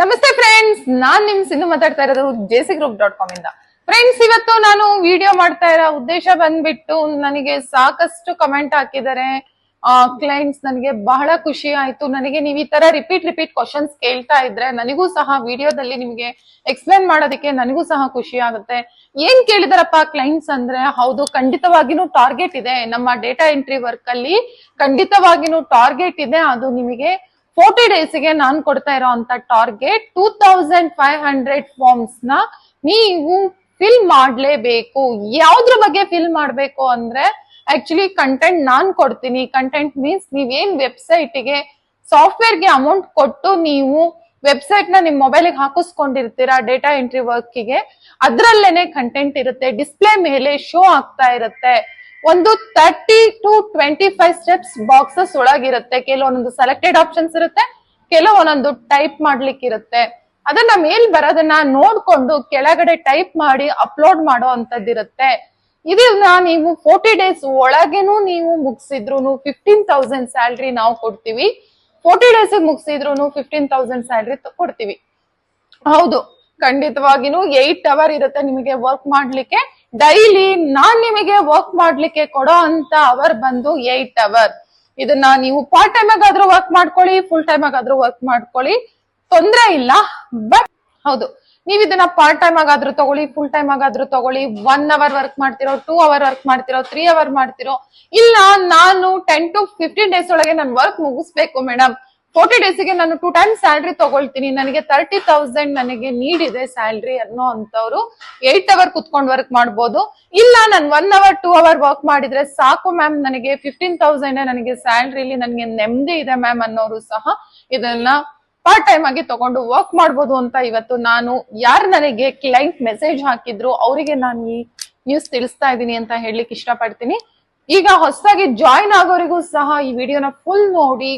ನಮಸ್ತೆ ಫ್ರೆಂಡ್ಸ್ ನಾನ್ ನಿಮ್ ಸಿಂಧು ಮಾತಾಡ್ತಾ ಇರೋದು ಜೆಸಿ ಗ್ರೂಪ್ ಡಾಟ್ ಕಾಮ್ ಇಂದ. ಫ್ರೆಂಡ್ಸ್ ಇವತ್ತು ನಾನು ವಿಡಿಯೋ ಮಾಡ್ತಾ ಇರೋ ಉದ್ದೇಶ ಬಂದ್ಬಿಟ್ಟು ನನಗೆ ಸಾಕಷ್ಟು ಕಮೆಂಟ್ ಹಾಕಿದ್ದಾರೆ. ಕ್ಲೈಂಟ್ಸ್ ನನಗೆ ಬಹಳ ಖುಷಿ ಆಯ್ತು. ನನಗೆ ನೀವು ಈ ತರ ರಿಪೀಟ್ ರಿಪೀಟ್ ಕ್ವಶನ್ಸ್ ಕೇಳ್ತಾ ಇದ್ರೆ ನನಗೂ ಸಹ ವಿಡಿಯೋದಲ್ಲಿ ನಿಮಗೆ ಎಕ್ಸ್ಪ್ಲೇನ್ ಮಾಡೋದಕ್ಕೆ ನನಗೂ ಸಹ ಖುಷಿ ಆಗುತ್ತೆ. ಏನ್ ಕೇಳಿದಾರಪ್ಪ ಕ್ಲೈಂಟ್ಸ್ ಅಂದ್ರೆ? ಹೌದು, ಖಂಡಿತವಾಗಿನೂ ಟಾರ್ಗೆಟ್ ಇದೆ. ನಮ್ಮ ಡೇಟಾ ಎಂಟ್ರಿ ವರ್ಕ್ ಅಲ್ಲಿ ಖಂಡಿತವಾಗಿನೂ ಟಾರ್ಗೆಟ್ ಇದೆ. ಅದು ನಿಮಗೆ ಫೋರ್ಟಿ ಡೇಸ್ಗೆ ನಾನು ಕೊಡ್ತಾ ಇರೋ target two thousand five hundred ಫಾರ್ಮ್ಸ್ನ ನೀವು ಫಿಲ್ ಮಾಡ್ಲೇಬೇಕು. ಯಾವ್ದ್ರ ಬಗ್ಗೆ ಫಿಲ್ ಮಾಡ್ಬೇಕು ಅಂದ್ರೆ ಆಕ್ಚುಲಿ ಕಂಟೆಂಟ್ ನಾನ್ ಕೊಡ್ತೀನಿ. ಕಂಟೆಂಟ್ ಮೀನ್ಸ್ ನೀವೇನ್ ಸಾಫ್ಟ್ವೇರ್ಗೆ ಅಮೌಂಟ್ ಕೊಟ್ಟು ನೀವು ವೆಬ್ಸೈಟ್ನ ನಿಮ್ ಮೊಬೈಲ್ ಹಾಕಿಸ್ಕೊಂಡಿರ್ತೀರಾ ಡೇಟಾ ಎಂಟ್ರಿ ವರ್ಕ್ಗೆ ಅದ್ರಲ್ಲೇನೆ ಕಂಟೆಂಟ್ ಇರುತ್ತೆ. ಡಿಸ್ಪ್ಲೇ ಮೇಲೆ ಶೋ ಆಗ್ತಾ ಇರುತ್ತೆ. ಒಂದು thirty two twenty five steps boxes ಒಳಗಿರುತ್ತೆ. ಕೆಲವೊಂದು ಸೆಲೆಕ್ಟೆಡ್ ಆಪ್ಷನ್ಸ್ ಇರುತ್ತೆ, ಕೆಲವೊಂದೊಂದು ಟೈಪ್ ಮಾಡ್ಲಿಕ್ಕೆ ಇರುತ್ತೆ ಅದನ್ನ ಮೇಲ್ ಬರೋದನ್ನ ನೋಡ್ಕೊಂಡು ಕೆಳಗಡೆ ಟೈಪ್ ಮಾಡಿ ಅಪ್ಲೋಡ್ ಮಾಡೋ ಅಂತದ್ದಿರುತ್ತೆ ಇದನ್ನ ನೀವು ಫೋರ್ಟಿ ಡೇಸ್ ಒಳಗೇನು ನೀವು ಮುಗಿಸಿದ್ರು ಫಿಫ್ಟೀನ್ ತೌಸಂಡ್ ಸ್ಯಾಲ್ರಿ ನಾವು ಕೊಡ್ತೀವಿ. ಫೋರ್ಟಿ ಡೇಸ್ ಮುಗಿಸಿದ್ರು ಫಿಫ್ಟೀನ್ ತೌಸಂಡ್ ಸ್ಯಾಲ್ರಿ ಕೊಡ್ತೀವಿ. ಹೌದು, ಖಂಡಿತವಾಗಿನೂ ಏಟ್ ಅವರ್ ಇರುತ್ತೆ ನಿಮಗೆ ವರ್ಕ್ ಮಾಡ್ಲಿಕ್ಕೆ. ಡೈಲಿ ನಾನ್ ನಿಮಗೆ ವರ್ಕ್ ಮಾಡ್ಲಿಕ್ಕೆ ಕೊಡೋ ಅಂತ ಅವರ್ ಬಂದು ಏಟ್ ಅವರ್ ಇದನ್ನ ನೀವು ಪಾರ್ಟ್ ಟೈಮ್ ಆಗಾದ್ರೂ ವರ್ಕ್ ಮಾಡ್ಕೊಳ್ಳಿ ಫುಲ್ ಟೈಮ್ ಆಗಾದ್ರೂ ವರ್ಕ್ ಮಾಡ್ಕೊಳ್ಳಿ. ತೊಂದ್ರೆ ಇಲ್ಲ ಬಟ್ ಹೌದು. ನೀವ್ ಇದನ್ನ ಪಾರ್ಟ್ ಟೈಮ್ ಆಗಾದ್ರೂ ತಗೊಳ್ಳಿ ಫುಲ್ ಟೈಮ್ ಆಗಾದ್ರೂ ತಗೊಳ್ಳಿ. ಒನ್ ಅವರ್ ವರ್ಕ್ ಮಾಡ್ತಿರೋ ಟೂ ಅವರ್ ವರ್ಕ್ ಮಾಡ್ತಿರೋ ತ್ರೀ ಅವರ್ ಮಾಡ್ತಿರೋ. ಇಲ್ಲ, ನಾನು ಟೆನ್ ಟು ಫಿಫ್ಟೀನ್ ಡೇಸ್ ಒಳಗೆ ನಾನು ವರ್ಕ್ ಮುಗಿಸ್ಬೇಕು ಮೇಡಮ್ ಫೋರ್ಟಿ ಡೇಸ್ಗೆ ನಾನು ಟೂ ಟೈಮ್ ಸ್ಯಾಲ್ರಿ ತಗೊಳ್ತೀನಿ. ನನಗೆ ತರ್ಟಿ ತೌಸಂಡ್ ನನಗೆ ನೀಡಿದೆ ಸ್ಯಾಲ್ರಿ ಅನ್ನೋ ಅಂತವ್ರು ಏಟ್ ಅವರ್ ಕುತ್ಕೊಂಡು ವರ್ಕ್ ಮಾಡ್ಬೋದು. ಇಲ್ಲ, ನಾನು one hour two hour work ಮಾಡಿದ್ರೆ ಸಾಕು ಮ್ಯಾಮ್ ನನಗೆ ಫಿಫ್ಟೀನ್ ತೌಸಂಡ್ ನನಗೆ ಸ್ಯಾಲ್ರಿಲಿ ನನಗೆ ನೆಮ್ಮದಿ ಇದೆ ಮ್ಯಾಮ್ ಅನ್ನೋರು ಸಹ ಇದನ್ನ ಪಾರ್ಟ್ ಟೈಮ್ ಆಗಿ ತಗೊಂಡು ವರ್ಕ್ ಮಾಡ್ಬೋದು ಅಂತ ಇವತ್ತು ನಾನು ಯಾರು ನನಗೆ ಕ್ಲೈಂಟ್ ಮೆಸೇಜ್ ಹಾಕಿದ್ರು ಅವರಿಗೆ ನಾನು ಈ ನ್ಯೂಸ್ ತಿಳಿಸ್ತಾ ಇದ್ದೀನಿ ಅಂತ ಹೇಳಲಿಕ್ಕೆ ಇಷ್ಟಪಡ್ತೀನಿ. ಈಗ ಹೊಸದಾಗಿ ಜಾಯಿನ್ ಆಗೋರಿಗೂ ಸಹ ಈ ವಿಡಿಯೋನ ಫುಲ್ ನೋಡಿ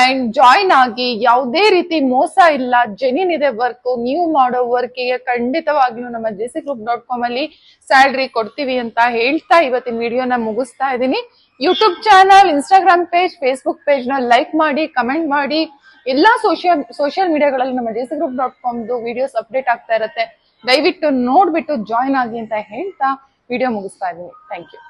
ಅಂಡ್ ಜಾಯ್ನ್ ಆಗಿ ಯಾವುದೇ ರೀತಿ ಮೋಸ ಇಲ್ಲ ಜೆನ್ಯೂನ್ ಇದೆ ವರ್ಕ್ ನೀವು ಮಾಡೋ ವರ್ಕಿಗೆ ಖಂಡಿತವಾಗ್ಲೂ ನಮ್ಮ ಜೆಸಿ ಗ್ರೂಪ್ ಡಾಟ್ ಕಾಮ್ ಅಲ್ಲಿ ಸ್ಯಾಲ್ರಿ ಕೊಡ್ತೀವಿ ಅಂತ ಹೇಳ್ತಾ ಇವತ್ತಿನ ವಿಡಿಯೋನ ಮುಗಿಸ್ತಾ ಇದ್ದೀನಿ. YouTube channel Instagram page Facebook ಪೇಜ್ನ like ಮಾಡಿ ಕಮೆಂಟ್ ಮಾಡಿ. ಎಲ್ಲಾ ಸೋಷಿಯಲ್ ಸೋಷಿಯಲ್ ಮೀಡಿಯಾಗಳಲ್ಲಿ ನಮ್ಮ ಜೆಸಿ ಗ್ರೂಪ್ ಡಾಟ್ ಕಾಮ್ದು ವಿಡಿಯೋಸ್ ಅಪ್ಡೇಟ್ ಆಗ್ತಾ ಇರುತ್ತೆ. ದಯವಿಟ್ಟು ನೋಡ್ಬಿಟ್ಟು ಜಾಯ್ನ್ ಆಗಿ ಅಂತ ಹೇಳ್ತಾ ವಿಡಿಯೋ ಮುಗಿಸ್ತಾ ಇದ್ದೀನಿ. Thank you